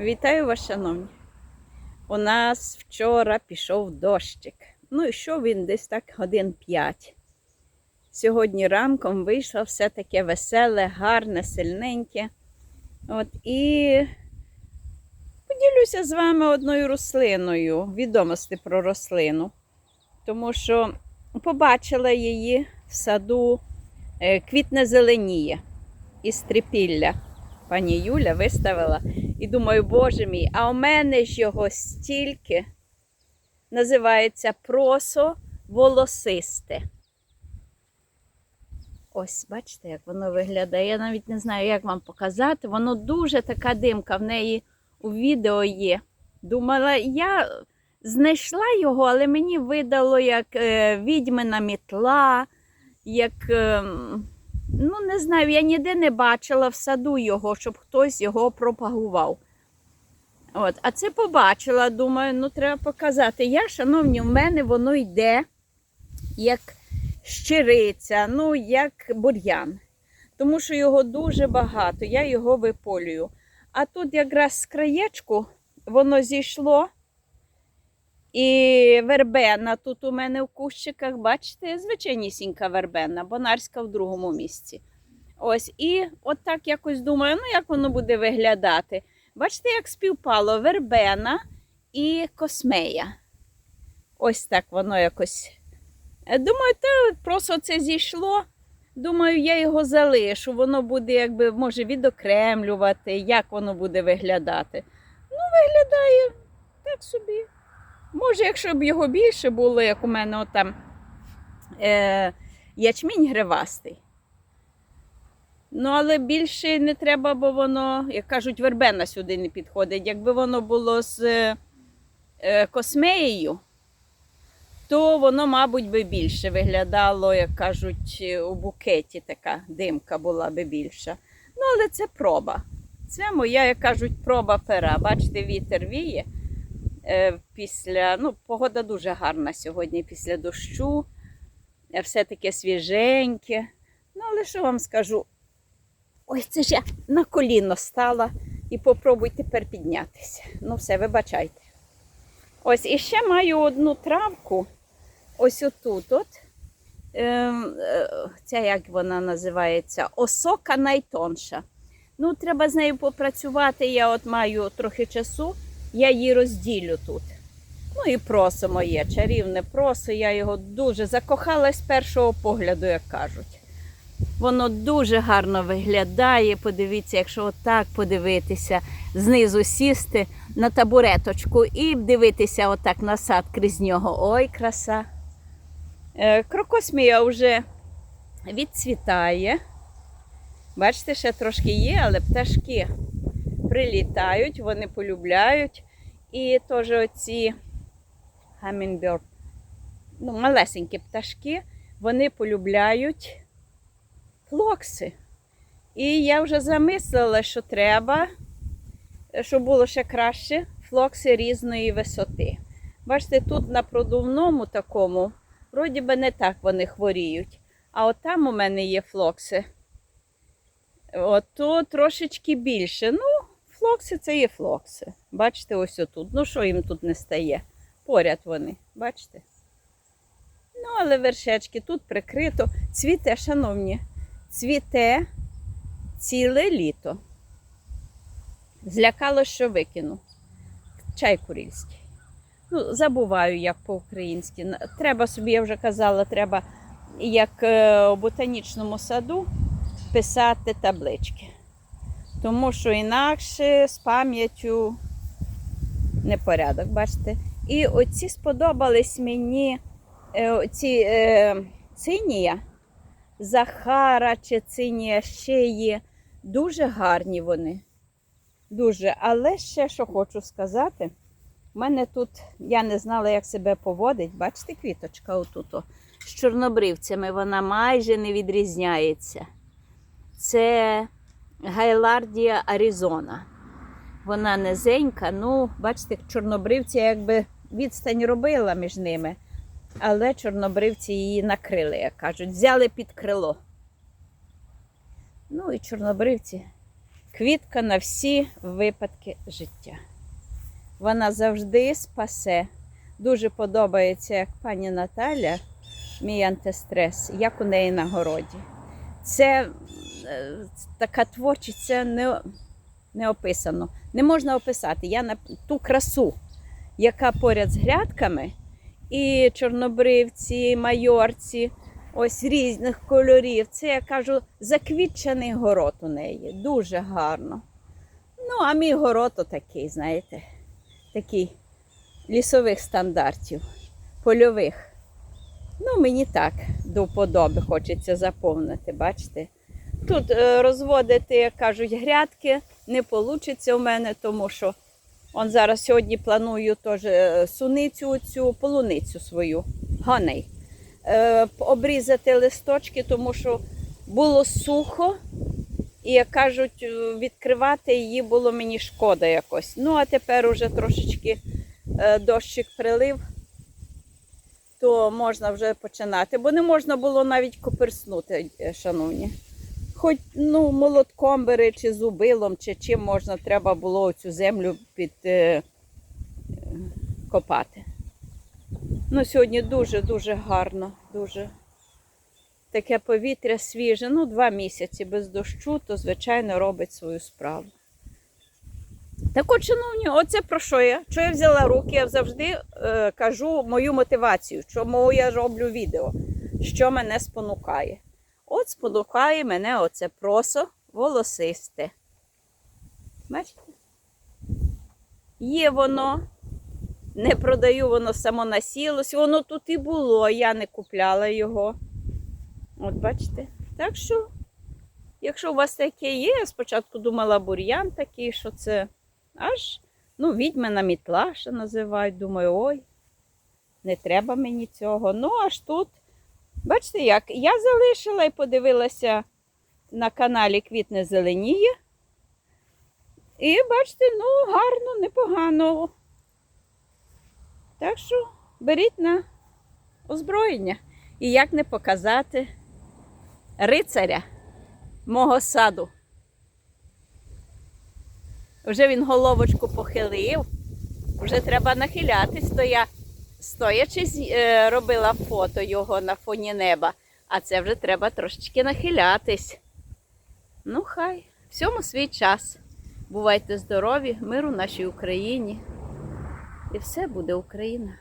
Вітаю вас, шановні. У нас вчора пішов дощик. Ну, йшов він десь так годин 5. Сьогодні ранком вийшло все таке веселе, гарне, сильненьке. От, і поділюся з вами одною рослиною, відомості про рослину. Тому що побачила її в саду, е, квітне зеленіє із трипілля. Пані Юля виставила. І думаю, боже мій, а у мене ж його стільки називається просо волосисте. Ось, бачите, як воно виглядає. Я навіть не знаю, як вам показати. Воно дуже така димка в неї у відео є. Думала, я знайшла його, але мені видало як е, відьмина мітла, як. Ну, не знаю, я ніде не бачила в саду його, щоб хтось його пропагував. От, А це побачила, думаю, ну треба показати. Я, шановні, в мене воно йде як щириця, ну, як бур'ян. Тому що його дуже багато, я його виполюю. А тут якраз з краєчку воно зійшло. І вербена тут у мене в кущиках, бачите, звичайнісінька вербена, бонарська в другому місці. Ось, і от так якось думаю, ну як воно буде виглядати. Бачите, як співпало вербена і космея. Ось так воно якось. Е, Думаю, та просто це зійшло. Думаю, я його залишу. Воно буде, якби, може, відокремлювати, як воно буде виглядати. Ну, виглядає так собі. Може, якщо б його більше було, як у мене от там е, ячмінь гривастий. Ну, але більше не треба, бо воно, як кажуть, вербена сюди не підходить. Якби воно було з е, космеєю, то воно, мабуть, би більше виглядало, як кажуть, у букеті така димка була би більша. Ну, але це проба. Це моя, як кажуть, проба пера. Бачите, вітер віє. Е, Після, ну, погода дуже гарна сьогодні після дощу. Е, Все таке свіженьке. Ну, але що вам скажу? Ой, це ж я на коліно стала і попробуй тепер піднятися. Ну, все, вибачайте. Ось і ще маю одну травку. Ось отут. От. Ем, е, Ця як вона називається? Осока найтонша. Ну, треба з нею попрацювати. Я от маю трохи часу, я її розділю тут. Ну і просо моє, чарівне просо. Я його дуже закохалась з першого погляду, як кажуть. Воно дуже гарно виглядає. Подивіться, якщо отак подивитися, знизу сісти на табуреточку і дивитися отак на сад крізь нього. Ой, краса. Е, Крокосмія вже відцвітає. Бачите, ще трошки є, але пташки прилітають, вони полюбляють. І теж оці hummingbird, ну, малесенькі пташки, вони полюбляють флокси. І я вже замислила, що треба, щоб було ще краще, флокси різної висоти. Бачите, тут на продувному такому, вроді би не так вони хворіють. А от там у мене є флокси. От то трошечки більше. Ну, флокси це є флокси. Бачите, ось отут. Ну, що їм тут не стає? Поряд вони, бачите? Ну, але вершечки тут прикрито. Цвіте, шановні, цвіте ціле літо. Злякало, що викину. Чай курильський. Ну, забуваю, як по-українськи. Треба собі, я вже казала, треба як е, у ботанічному саду писати таблички. Тому що інакше з пам'яттю непорядок, бачите? І оці сподобались мені е, оці е, цинія, Захара чи цинія ще є. Дуже гарні вони. Дуже. Але ще що хочу сказати. У мене тут, я не знала, як себе поводить. Бачите, квіточка отут. о, З чорнобривцями вона майже не відрізняється. Це Гайлардія Аризона. Вона низенька, ну, бачите, чорнобривці якби відстань робила між ними, але чорнобривці її накрили, як кажуть, взяли під крило. Ну і чорнобривці квітка на всі випадки життя. Вона завжди спасе. Дуже подобається, як пані Наталя, мій антистрес, як у неї на городі. Це така творчість, це не, не описано. Не можна описати. Я на ту красу, яка поряд з грядками, і чорнобривці, і майорці, ось різних кольорів. Це я кажу, заквітчений город у неї. Дуже гарно. Ну, а мій город такий, знаєте, такий лісових стандартів, польових. Ну, мені так до вподоби хочеться заповнити, бачите? Тут е, розводити, кажуть, грядки не вийде у мене, тому що он зараз сьогодні планую теж е, суницю цю полуницю свою, ганей. Е, обрізати листочки, тому що було сухо, і, як кажуть, відкривати її було мені шкода якось. Ну, а тепер уже трошечки дощик прилив, то можна вже починати, бо не можна було навіть коперснути, шановні. Хоч ну, молотком бери, чи зубилом, чи чим можна, треба було цю землю під е. Ну, сьогодні дуже-дуже гарно, дуже таке повітря свіже. Ну, два місяці без дощу, то, звичайно, робить свою справу. Так от, шановні, оце про що я? Що я взяла руки, я завжди е, кажу мою мотивацію, чому я роблю відео, що мене спонукає. От спонукає мене оце просо волосисте. Бачите? Є воно, не продаю, воно само насілось, воно тут і було, я не купляла його. От бачите? Так що, якщо у вас таке є, я спочатку думала бур'ян такий, що це аж ну, відьмина мітла, що називають. Думаю, ой, не треба мені цього. Ну, аж тут. Бачите, як я залишила і подивилася на каналі Квітне Зеленіє. І бачите, ну, гарно, непогано. Так що беріть на озброєння. І як не показати рицаря мого саду. Вже він головочку похилив, вже треба нахилятись, то я стоячи е, робила фото його на фоні неба, а це вже треба трошечки нахилятись. Ну, хай, всьому свій час. Бувайте здорові, миру нашій Україні. І все буде Україна.